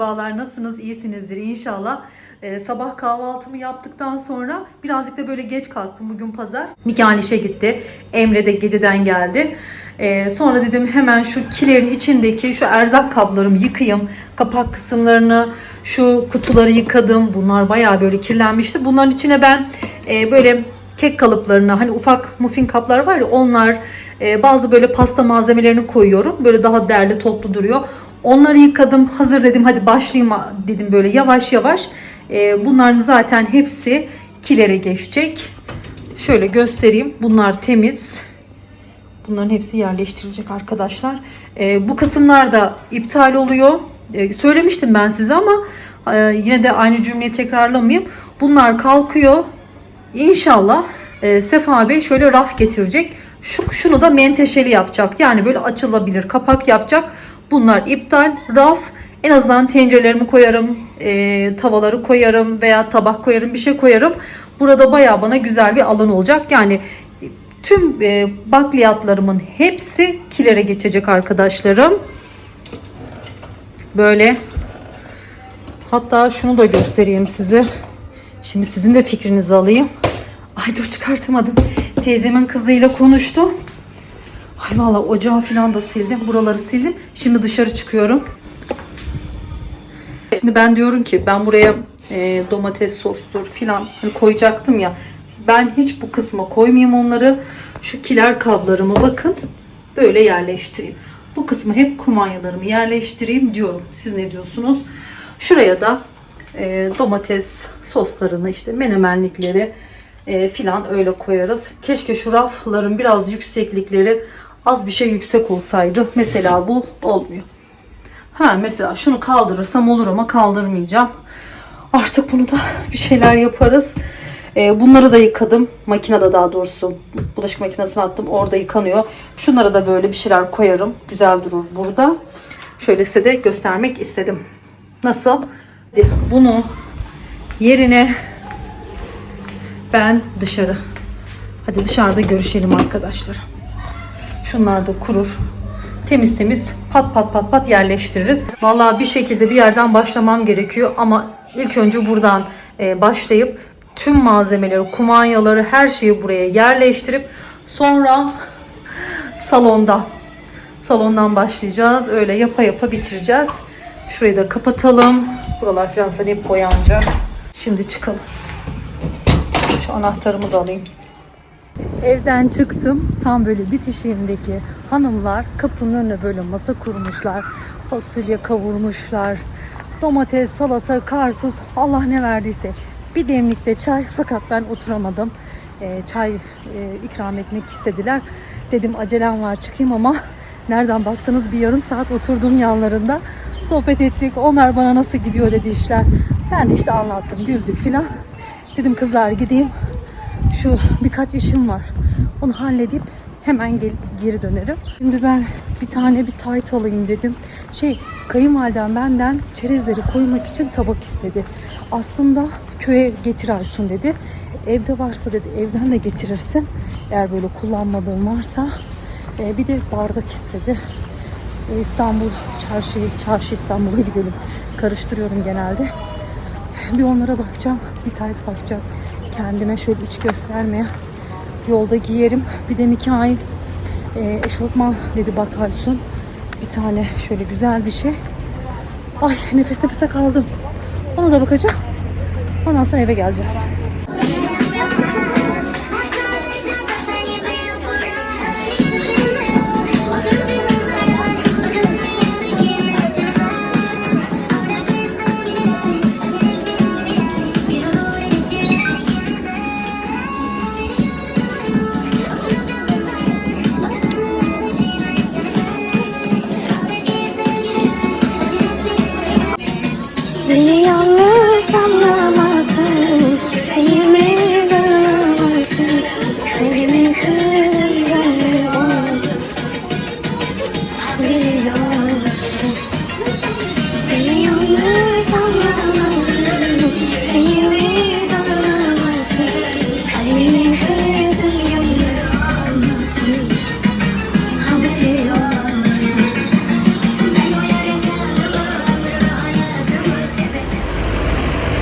Merhabalar. Nasılsınız? İyisinizdir inşallah. Ee, sabah kahvaltımı yaptıktan sonra birazcık da böyle geç kalktım bugün pazar. Mikael işe gitti. Emre de geceden geldi. Ee, sonra dedim hemen şu kilerin içindeki şu erzak kablarımı yıkayayım. Kapak kısımlarını, şu kutuları yıkadım. Bunlar bayağı böyle kirlenmişti. Bunların içine ben e, böyle kek kalıplarını hani ufak muffin kaplar var ya onlar e, bazı böyle pasta malzemelerini koyuyorum. Böyle daha derli toplu duruyor. Onları yıkadım. Hazır dedim hadi başlayayım dedim böyle yavaş yavaş. E, bunların zaten hepsi kilere geçecek. Şöyle göstereyim. Bunlar temiz. Bunların hepsi yerleştirilecek arkadaşlar. E, bu kısımlar da iptal oluyor. E, söylemiştim ben size ama e, yine de aynı cümleyi tekrarlamayayım. Bunlar kalkıyor. İnşallah e, Sefa Bey şöyle raf getirecek. Şu, şunu da menteşeli yapacak. Yani böyle açılabilir kapak yapacak. Bunlar iptal. Raf en azından tencerelerimi koyarım. e, tavaları koyarım veya tabak koyarım bir şey koyarım. Burada baya bana güzel bir alan olacak. Yani tüm e, bakliyatlarımın hepsi kilere geçecek arkadaşlarım. Böyle hatta şunu da göstereyim size. Şimdi sizin de fikrinizi alayım. Ay dur çıkartamadım. Teyzemin kızıyla konuştu. Ay valla ocağı falan da sildim. Buraları sildim. Şimdi dışarı çıkıyorum. Şimdi ben diyorum ki ben buraya e, domates sostur filan hani koyacaktım ya. Ben hiç bu kısma koymayayım onları. Şu kiler kablarımı bakın böyle yerleştireyim. Bu kısmı hep kumanyalarımı yerleştireyim diyorum. Siz ne diyorsunuz? Şuraya da e, domates soslarını işte menemenlikleri e, filan öyle koyarız. Keşke şu rafların biraz yükseklikleri az bir şey yüksek olsaydı. Mesela bu olmuyor. Ha mesela şunu kaldırırsam olur ama kaldırmayacağım. Artık bunu da bir şeyler yaparız. E, bunları da yıkadım. Makinede daha doğrusu. Bulaşık makinesine attım. Orada yıkanıyor. Şunlara da böyle bir şeyler koyarım. Güzel durur burada. Şöyle size de göstermek istedim. Nasıl? Bunu yerine ben dışarı. Hadi dışarıda görüşelim arkadaşlar. Şunlar da kurur. Temiz temiz pat pat pat pat yerleştiririz. Vallahi bir şekilde bir yerden başlamam gerekiyor ama ilk önce buradan e, başlayıp tüm malzemeleri, kumanyaları, her şeyi buraya yerleştirip sonra salonda salondan başlayacağız. Öyle yapa yapa bitireceğiz. Şurayı da kapatalım. Buralar zaten hep boyanacak. Şimdi çıkalım. Şu anahtarımı da alayım. Evden çıktım. Tam böyle bitişiğimdeki hanımlar kapının önüne böyle masa kurmuşlar. Fasulye kavurmuşlar. Domates, salata, karpuz, Allah ne verdiyse. Bir demlikte çay fakat ben oturamadım. Ee, çay e, ikram etmek istediler. Dedim acelem var çıkayım ama nereden baksanız bir yarım saat oturdum yanlarında. Sohbet ettik. Onlar bana nasıl gidiyor dedi işler. Ben de işte anlattım, güldük filan. Dedim kızlar gideyim. Şu birkaç işim var. Onu halledip hemen gel geri dönerim. Şimdi ben bir tane bir tayt alayım dedim. Şey kayınvalidem benden çerezleri koymak için tabak istedi. Aslında köye getir Aysun dedi. Evde varsa dedi evden de getirirsin. Eğer böyle kullanmadığım varsa. Ee, bir de bardak istedi. Ee, İstanbul çarşı, çarşı İstanbul'a gidelim. Karıştırıyorum genelde. Bir onlara bakacağım. Bir tayt bakacağım. Kendime şöyle iç göstermeye. Yolda giyerim. Bir de Mikail e, eşofman dedi bak Aysun. Bir tane şöyle güzel bir şey. Ay nefes nefese kaldım. Ona da bakacağım. Ondan sonra eve geleceğiz.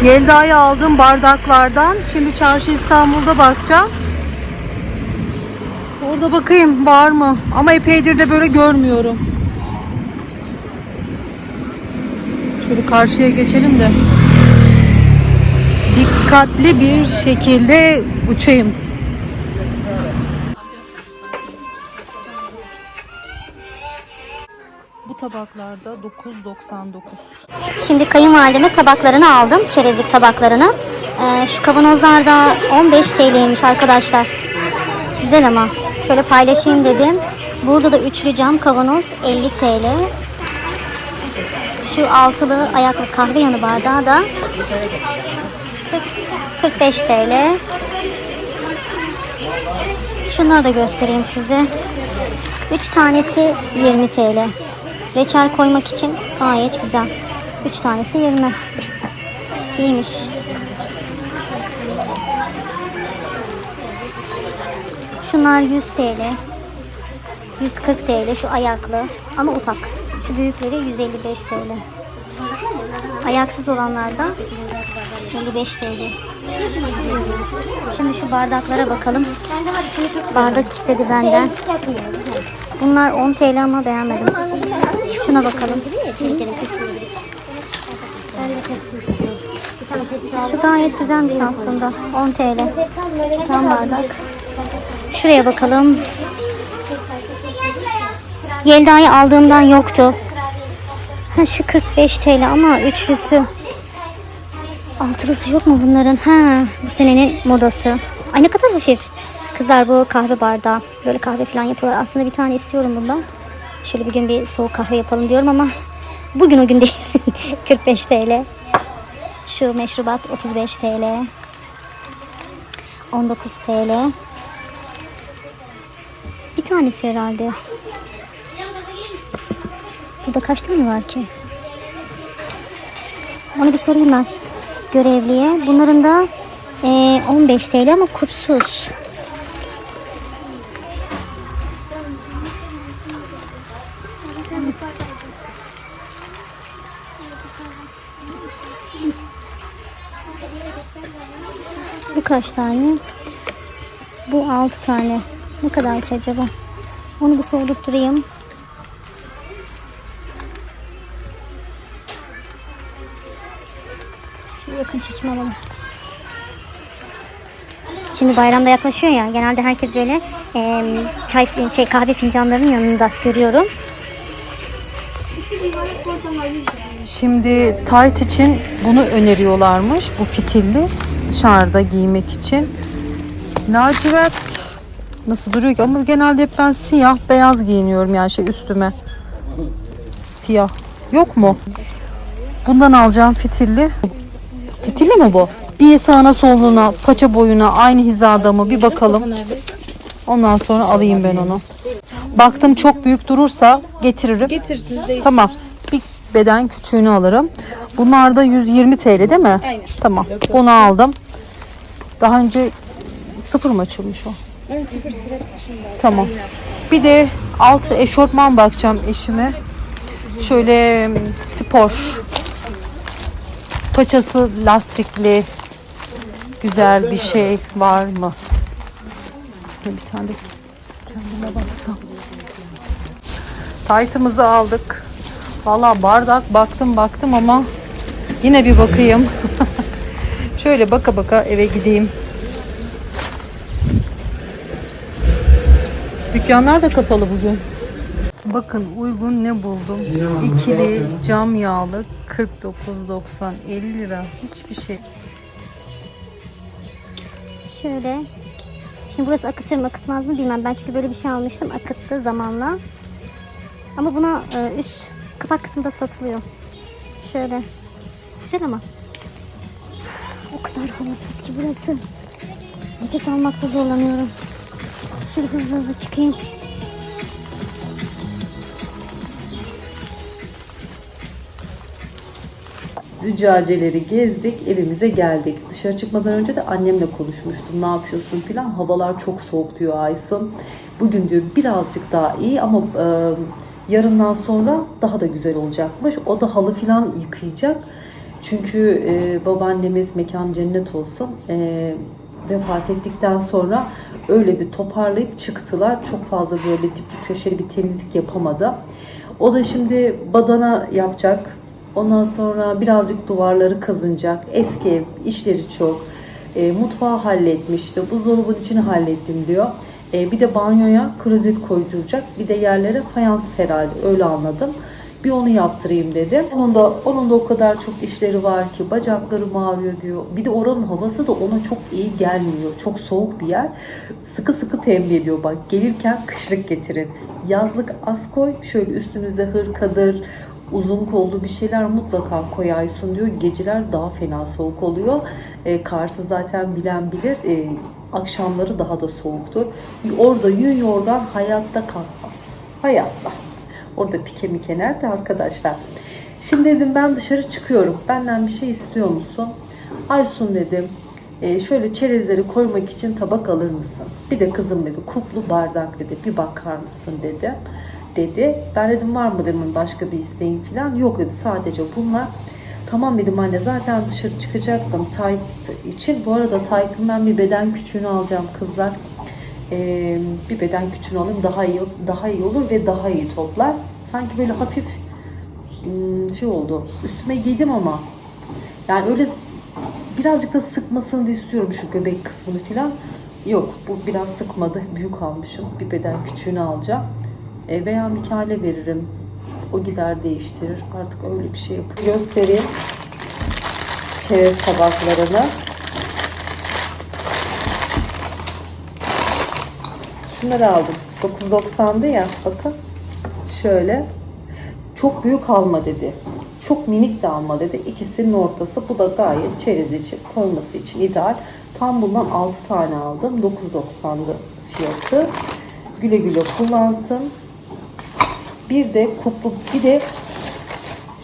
Yelda'ya aldığım bardaklardan şimdi Çarşı İstanbul'da bakacağım. Orada bakayım var mı? Ama epeydir de böyle görmüyorum. Şöyle karşıya geçelim de. Dikkatli bir şekilde uçayım. Tabaklarda 9.99. Şimdi kayınvalideme tabaklarını aldım. Çerezlik tabaklarını. Ee, şu kavanozlar da 15 TL'ymiş arkadaşlar. Güzel ama. Şöyle paylaşayım dedim. Burada da üçlü cam kavanoz 50 TL. Şu altılı ayaklı kahve yanı bardağı da 40 45 TL. Şunları da göstereyim size. 3 tanesi 20 TL. Reçel koymak için gayet güzel. 3 tanesi 20. İyiymiş. Şunlar 100 TL. 140 TL şu ayaklı ama ufak. Şu büyükleri 155 TL. Ayaksız olanlar da 55 TL. Şimdi şu bardaklara bakalım. Bardak istedi benden. Bunlar 10 TL ama beğenmedim. Şuna bakalım. Şu gayet güzelmiş aslında. 10 TL. Cam bardak. Şuraya bakalım. Yelda'yı aldığımdan yoktu. Ha, şu 45 TL ama üçlüsü. Altılısı yok mu bunların? Ha, bu senenin modası. Ay ne kadar hafif. Kızlar bu kahve bardağı. Böyle kahve falan yapıyorlar. Aslında bir tane istiyorum bundan. Şöyle bir gün bir soğuk kahve yapalım diyorum ama bugün o gün değil. 45 TL. Şu meşrubat 35 TL. 19 TL. Bir tanesi herhalde. Burada kaç tane var ki? Onu bir sorayım ben görevliye. Bunların da eee, 15 TL ama kupsuz. Bu kaç tane? Bu 6 tane. Ne kadar ki acaba? Onu bir sordurtturayım. Şu yakın çekim alalım. Şimdi bayramda yaklaşıyor ya. Genelde herkes böyle e, çay şey kahve fincanlarının yanında görüyorum. Şimdi tight için bunu öneriyorlarmış. Bu fitilli dışarıda giymek için. Lacivert nasıl duruyor ki? Ama genelde hep ben siyah beyaz giyiniyorum yani şey üstüme. Siyah. Yok mu? Bundan alacağım fitilli. Fitilli mi bu? Bir sağına soluna, paça boyuna aynı hizada mı? Bir bakalım. Ondan sonra alayım ben onu. Baktım çok büyük durursa getiririm. Getirirsiniz. Tamam. Beden küçüğünü alırım. Bunlar da 120 TL değil mi? Aynen. Tamam. Bunu aldım. Daha önce sıfır mı açılmış o? Evet sıfır sıfır hepsi şimdi. Tamam. Bir de altı eşortman bakacağım eşime. Şöyle spor. Paçası lastikli. Güzel bir şey var mı? Aslında bir tane de kendime baksam. Taytımızı aldık. Valla bardak baktım baktım ama yine bir bakayım. Şöyle baka baka eve gideyim. Dükkanlar da kapalı bugün. Bakın uygun ne buldum. İkili cam yağlı 49.90 50 lira. Hiçbir şey. Şöyle. Şimdi burası akıtır mı akıtmaz mı bilmem. Ben çünkü böyle bir şey almıştım. Akıttı zamanla. Ama buna e, üst kapak kısmında satılıyor. Şöyle. Güzel ama. O kadar havasız ki burası. Nefes almakta zorlanıyorum. Şöyle hızlı hızlı çıkayım. Züccaceleri gezdik, evimize geldik. Dışarı çıkmadan önce de annemle konuşmuştum. Ne yapıyorsun filan. Havalar çok soğuk diyor Aysun. Bugün diyor birazcık daha iyi ama e, yarından sonra daha da güzel olacakmış. O da halı filan yıkayacak. Çünkü e, babaannemiz mekan cennet olsun e, vefat ettikten sonra öyle bir toparlayıp çıktılar. Çok fazla böyle dipli köşeli bir temizlik yapamadı. O da şimdi badana yapacak. Ondan sonra birazcık duvarları kazınacak. Eski ev, işleri çok. E, mutfağı halletmişti. Buzdolabının içini hallettim diyor. E, bir de banyoya klozet koyduracak. Bir de yerlere fayans herhalde öyle anladım. Bir onu yaptırayım dedi. Onun da onun da o kadar çok işleri var ki bacakları ağrıyor diyor. Bir de oranın havası da ona çok iyi gelmiyor. Çok soğuk bir yer. Sıkı sıkı tembih ediyor bak gelirken kışlık getirin. Yazlık az koy. Şöyle üstünüze hırkadır, uzun kollu bir şeyler mutlaka koyaysın diyor. Geceler daha fena soğuk oluyor. E, Kars'ı zaten bilen bilir. E, akşamları daha da soğuktur. Orada yün yordan hayatta kalkmaz. Hayatta. Orada pike mike nerede arkadaşlar? Şimdi dedim ben dışarı çıkıyorum. Benden bir şey istiyor musun? Aysun dedim. "e, şöyle çerezleri koymak için tabak alır mısın? Bir de kızım dedi kuplu bardak dedi. Bir bakar mısın dedi. Dedi. Ben dedim var mı dedim başka bir isteğin falan. Yok dedi sadece bunlar. Tamam dedim anne zaten dışarı çıkacaktım tight için. Bu arada tight'ın ben bir beden küçüğünü alacağım kızlar. Ee, bir beden küçüğünü alayım daha iyi daha iyi olur ve daha iyi toplar. Sanki böyle hafif hmm, şey oldu. Üstüme giydim ama yani öyle birazcık da sıkmasını da istiyorum şu göbek kısmını falan. Yok bu biraz sıkmadı. Büyük almışım. Bir beden küçüğünü alacağım. E, veya Mikail'e veririm. O gider değiştirir. Artık öyle bir şey yapayım. Göstereyim. Çerez tabaklarını. Şunları aldım. 9.90'dı ya. Bakın. Şöyle. Çok büyük alma dedi. Çok minik de alma dedi. İkisinin ortası. Bu da gayet çerez için koyması için ideal. Tam bundan 6 tane aldım. 9.90'dı fiyatı. Güle güle kullansın. Bir de kuplu bir de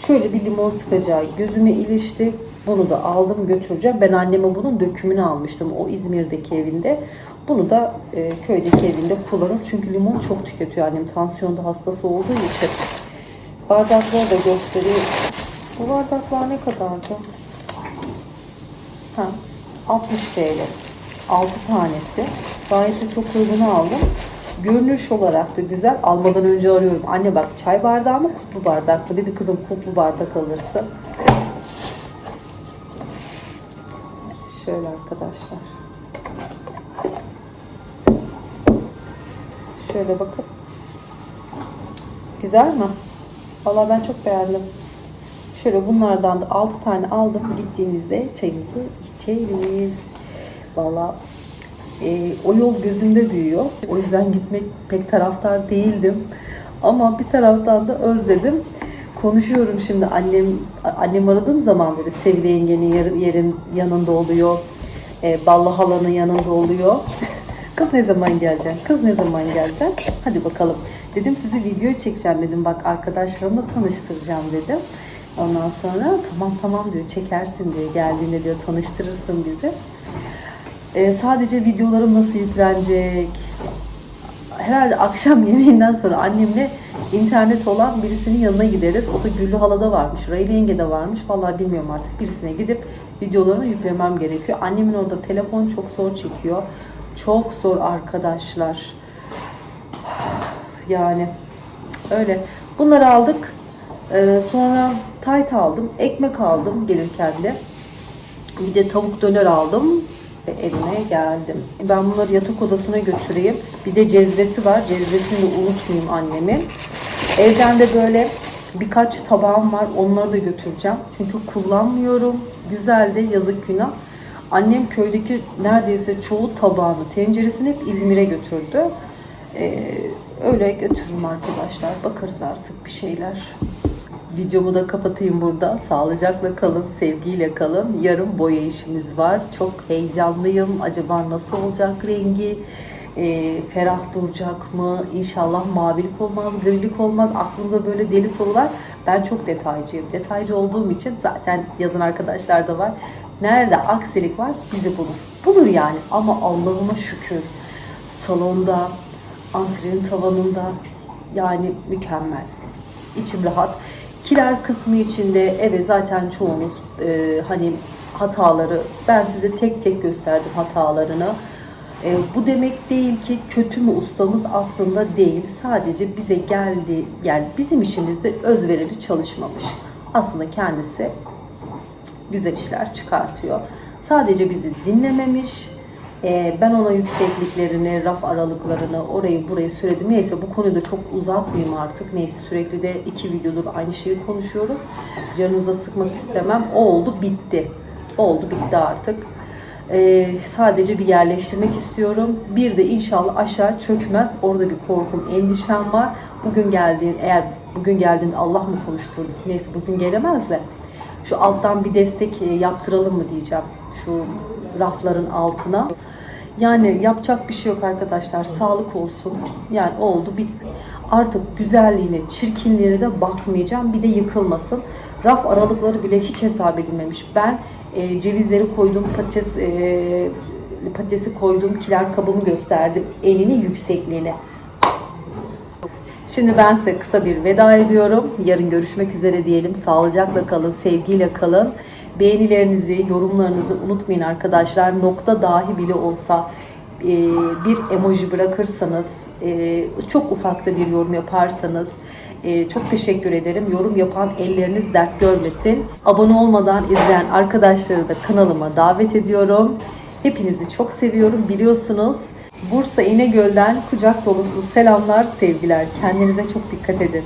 şöyle bir limon sıkacağı gözüme ilişti. Bunu da aldım götüreceğim. Ben anneme bunun dökümünü almıştım o İzmir'deki evinde. Bunu da e, köydeki evinde kullanırım. Çünkü limon çok tüketiyor annem. Tansiyonda hastası olduğu için. Bardakları da göstereyim. Bu bardaklar ne kadardı? Ha, 60 TL. 6 tanesi. Gayet de çok uygunu aldım. Görünüş olarak da güzel. Almadan önce arıyorum. Anne bak çay bardağı mı kuplu bardak mı? Dedi kızım kuplu bardak alırsın. Şöyle arkadaşlar. Şöyle bakın. Güzel mi? Vallahi ben çok beğendim. Şöyle bunlardan da 6 tane aldım. Gittiğimizde çayımızı içeriz. Vallahi e, o yol gözümde büyüyor. O yüzden gitmek pek taraftar değildim. Ama bir taraftan da özledim. Konuşuyorum şimdi annem annem aradığım zaman böyle Sevgi yengenin yer- yerin yanında oluyor. E, Ballı halanın yanında oluyor. Kız ne zaman geleceksin? Kız ne zaman geleceksin? Hadi bakalım. Dedim sizi video çekeceğim dedim. Bak arkadaşlarımla tanıştıracağım dedim. Ondan sonra tamam tamam diyor çekersin diyor. Geldiğinde diyor tanıştırırsın bizi. Ee, sadece videolarım nasıl yüklenecek? Herhalde akşam yemeğinden sonra annemle internet olan birisinin yanına gideriz. O da Güllü Hala'da varmış, Raylı Yenge'de varmış. Vallahi bilmiyorum artık. Birisine gidip videolarımı yüklemem gerekiyor. Annemin orada telefon çok zor çekiyor. Çok zor arkadaşlar. Yani öyle. Bunları aldık. Ee, sonra tayt aldım. Ekmek aldım gelirken de. Bir de tavuk döner aldım evime geldim. Ben bunları yatak odasına götüreyim. Bir de cezvesi var. Cezvesini de unutmayayım annemin. Evden de böyle birkaç tabağım var. Onları da götüreceğim. Çünkü kullanmıyorum. Güzel de yazık günah. Annem köydeki neredeyse çoğu tabağını, tenceresini hep İzmir'e götürdü. Ee, öyle götürürüm arkadaşlar. Bakarız artık bir şeyler. Videomu da kapatayım burada. Sağlıcakla kalın, sevgiyle kalın. Yarın boya işimiz var. Çok heyecanlıyım. Acaba nasıl olacak rengi? Ee, ferah duracak mı? İnşallah mavilik olmaz, grilik olmaz. Aklımda böyle deli sorular. Ben çok detaycıyım. Detaycı olduğum için zaten yazın arkadaşlar da var. Nerede aksilik var bizi bulur. Bulur yani ama Allah'ıma şükür. Salonda, antrenin tavanında yani mükemmel. İçim rahat. Kiler kısmı içinde evet zaten çoğunuz e, hani hataları ben size tek tek gösterdim hatalarını. E, bu demek değil ki kötü mü ustamız aslında değil. Sadece bize geldi yani bizim işimizde özverili çalışmamış. Aslında kendisi güzel işler çıkartıyor. Sadece bizi dinlememiş. Ee, ben ona yüksekliklerini, raf aralıklarını, orayı burayı söyledim. Neyse bu konuyu da çok uzatmayayım artık. Neyse sürekli de iki videodur aynı şeyi konuşuyorum. Canınıza sıkmak istemem. O oldu bitti. Oldu bitti artık. Ee, sadece bir yerleştirmek istiyorum. Bir de inşallah aşağı çökmez. Orada bir korkum, endişem var. Bugün geldiğin, eğer bugün geldiğinde Allah mı konuşturdu? Neyse bugün gelemez de şu alttan bir destek e, yaptıralım mı diyeceğim. Şu rafların altına. Yani yapacak bir şey yok arkadaşlar. Sağlık olsun. Yani oldu bir artık güzelliğine, çirkinliğine de bakmayacağım. Bir de yıkılmasın. Raf aralıkları bile hiç hesap edilmemiş. Ben e, cevizleri koydum, patates e, patatesi koydum, kiler kabımı gösterdim. Enini, yüksekliğini. Şimdi ben size kısa bir veda ediyorum. Yarın görüşmek üzere diyelim. Sağlıcakla kalın, sevgiyle kalın. Beğenilerinizi, yorumlarınızı unutmayın arkadaşlar. Nokta dahi bile olsa e, bir emoji bırakırsanız, e, çok ufakta bir yorum yaparsanız e, çok teşekkür ederim. Yorum yapan elleriniz dert görmesin. Abone olmadan izleyen arkadaşları da kanalıma davet ediyorum. Hepinizi çok seviyorum biliyorsunuz. Bursa İnegöl'den kucak dolusu selamlar, sevgiler. Kendinize çok dikkat edin.